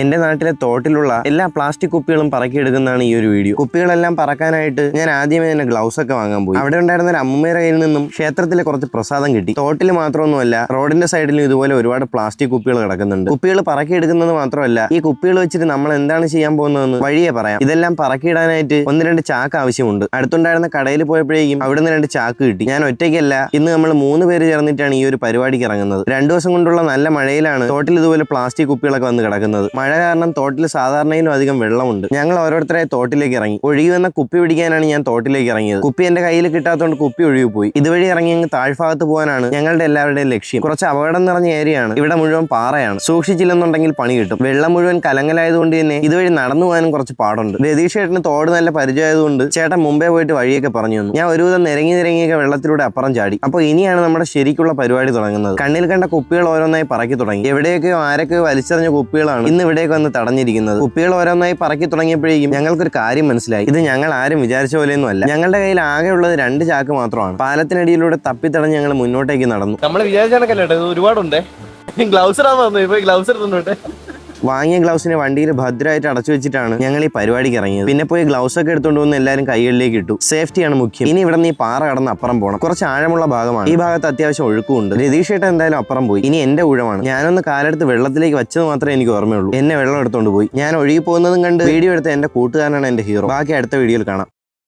എന്റെ നാട്ടിലെ തോട്ടിലുള്ള എല്ലാ പ്ലാസ്റ്റിക് കുപ്പികളും പറക്കിയെടുക്കുന്നതാണ് ഈ ഒരു വീഡിയോ. കുപ്പികളെല്ലാം പറക്കാനായിട്ട് ഞാൻ ആദ്യമേ തന്നെ ഗ്ലൗസ് ഒക്കെ വാങ്ങാൻ പോയി. അവിടെ ഉണ്ടായിരുന്ന ഒരു അമ്മയുടെ കയ്യിൽ നിന്നും ക്ഷേത്രത്തിലെ കുറച്ച് പ്രസാദം കിട്ടി. തോട്ടിൽ മാത്രമൊന്നുമല്ല റോഡിന്റെ സൈഡിലും ഇതുപോലെ ഒരുപാട് പ്ലാസ്റ്റിക് കുപ്പികൾ കിടക്കുന്നുണ്ട്. കുപ്പികൾ പറക്കിയെടുക്കുന്നത് മാത്രമല്ല ഈ കുപ്പികൾ വെച്ചിട്ട് നമ്മൾ എന്താണ് ചെയ്യാൻ പോകുന്നതെന്ന് വഴിയെ പറയാം. ഇതെല്ലാം പറക്കിയിടാനായിട്ട് ഒന്ന് രണ്ട് ചാക്ക് ആവശ്യമുണ്ട്. അടുത്തുണ്ടായിരുന്ന കടയിൽ പോയപ്പോഴേക്കും അവിടുന്ന് രണ്ട് ചാക്ക് കിട്ടി. ഞാൻ ഒറ്റയ്ക്കല്ല ഇന്ന് നമ്മൾ മൂന്ന് പേര് ചേർന്നിട്ടാണ് ഈ ഒരു പരിപാടിക്ക് ഇറങ്ങുന്നത്. രണ്ടു ദിവസം കൊണ്ടുള്ള നല്ല മഴയിലാണ് തോട്ടിൽ ഇതുപോലെ പ്ലാസ്റ്റിക് കുപ്പികളൊക്കെ വന്ന് കിടക്കുന്നത്. മഴ കാരണം തോട്ടിൽ സാധാരണയിലും അധികം വെള്ളമുണ്ട്. ഞങ്ങൾ ഓരോരുത്തരായി തോട്ടിലേക്ക് ഇറങ്ങി. ഒഴുകി വന്ന കുപ്പി പിടിക്കാനാണ് ഞാൻ തോട്ടിലേക്ക് ഇറങ്ങിയത്. കുപ്പി എന്റെ കയ്യിൽ കിട്ടാത്തതുകൊണ്ട് കുപ്പി ഒഴുകി പോയി. ഇതുവഴി ഇറങ്ങി അങ്ങ് താഴ്ഭാഗത്ത് പോകാനാണ് ഞങ്ങളുടെ എല്ലാവരുടെയും ലക്ഷ്യം. കുറച്ച് അപകടം നിറഞ്ഞ ഏരിയയാണ്. ഇവിടെ മുഴുവൻ പാറയാണ്. സൂക്ഷിച്ചില്ലെന്നുണ്ടെങ്കിൽ പണി കിട്ടും. വെള്ളം മുഴുവൻ കലങ്ങലായതുകൊണ്ട് തന്നെ ഇതുവഴി നടന്നു പോകാനും കുറച്ച് പാടുണ്ട്. രതീഷ് ചേട്ടന് തോട് നല്ല പരിചയമായതുകൊണ്ട് ചേട്ടൻ മുമ്പേ പോയിട്ട് വഴിയൊക്കെ പറഞ്ഞു തന്നു. ഞാൻ ഒരുവിധം നിരങ്ങി നിരങ്ങിയൊക്കെ വെള്ളത്തിലൂടെ അപ്പുറം ചാടി. അപ്പോൾ ഇനിയാണ് നമ്മുടെ ശരിക്കുള്ള പരിപാടി തുടങ്ങുന്നത്. കണ്ണിൽ കണ്ട കുപ്പികൾ ഓരോന്നായി പറക്കി തുടങ്ങി. എവിടെയൊക്കെയോ ആരൊക്കെയോ വലിച്ചെറിഞ്ഞ കുപ്പികളാണ്. ഇന്ന് ഇവിടേക്ക് വന്ന് തടഞ്ഞിരിക്കുന്നത്. കുപ്പികൾ ഓരോന്നായി പറക്കി തുടങ്ങിയപ്പോഴേക്കും ഞങ്ങൾക്കൊരു കാര്യം മനസ്സിലായി. ഇത് ഞങ്ങൾ ആരും വിചാരിച്ച പോലെയൊന്നും അല്ല. ഞങ്ങളുടെ കയ്യിൽ ആകെ ഉള്ളത് രണ്ട് ചാക്ക് മാത്രമാണ്. പാലത്തിനടിയിലൂടെ തപ്പിത്തടഞ്ഞ് ഞങ്ങൾ മുന്നോട്ടേക്ക് നടന്നു. നമ്മൾ വിചാരിച്ചാണല്ലോ ഒരുപാടുണ്ട്. ഗ്ലൗസ് ഇടാൻ പറഞ്ഞു ഇപ്പൊ ഗ്ലൗസ് എടുത്തോട്ടെ വാങ്ങിയ ഗ്ലൗസിനെ വണ്ടിയിൽ ഭദ്രമായിട്ട് അടച്ചു വെച്ചിട്ടാണ് ഞങ്ങൾ ഈ പരിപാടിക്ക് ഇറങ്ങിയത്. പിന്നെ പോയി ഗ്ലൗസ് ഒക്കെ എടുത്തുകൊണ്ട് വന്ന് എല്ലാവരും കൈകളിലേക്ക് ഇട്ടു. സേഫ്റ്റിയാണ് മുഖ്യം. ഇനി ഇവിടെ ഈ പാറ കടന്ന് അപ്പുറം പോകണം കുറച്ച് ആഴമുള്ള ഭാഗമാണ്. ഈ ഭാഗത്ത് അത്യാവശ്യം ഒഴുക്കുണ്ട് രതീഷ് ഏട്ടൻ എന്തായാലും അപ്പുറം പോയി. ഇനി എന്റെ ഊഴമാണ്. ഞാനൊന്ന് കാലെടുത്ത് വെള്ളത്തിലേക്ക് വെച്ചത് മാത്രമേ എനിക്ക് ഓർമ്മയുള്ളൂ. എന്നെ വെള്ളം എടുത്തുകൊണ്ട് പോയി. ഞാൻ ഒഴുകി പോകുന്നതും കണ്ട് വീഡിയോ എടുത്ത എന്റെ കൂട്ടുകാരനാണ് എന്റെ ഹീറോ ബാക്കി അടുത്ത വീഡിയോയിൽ കാണാം.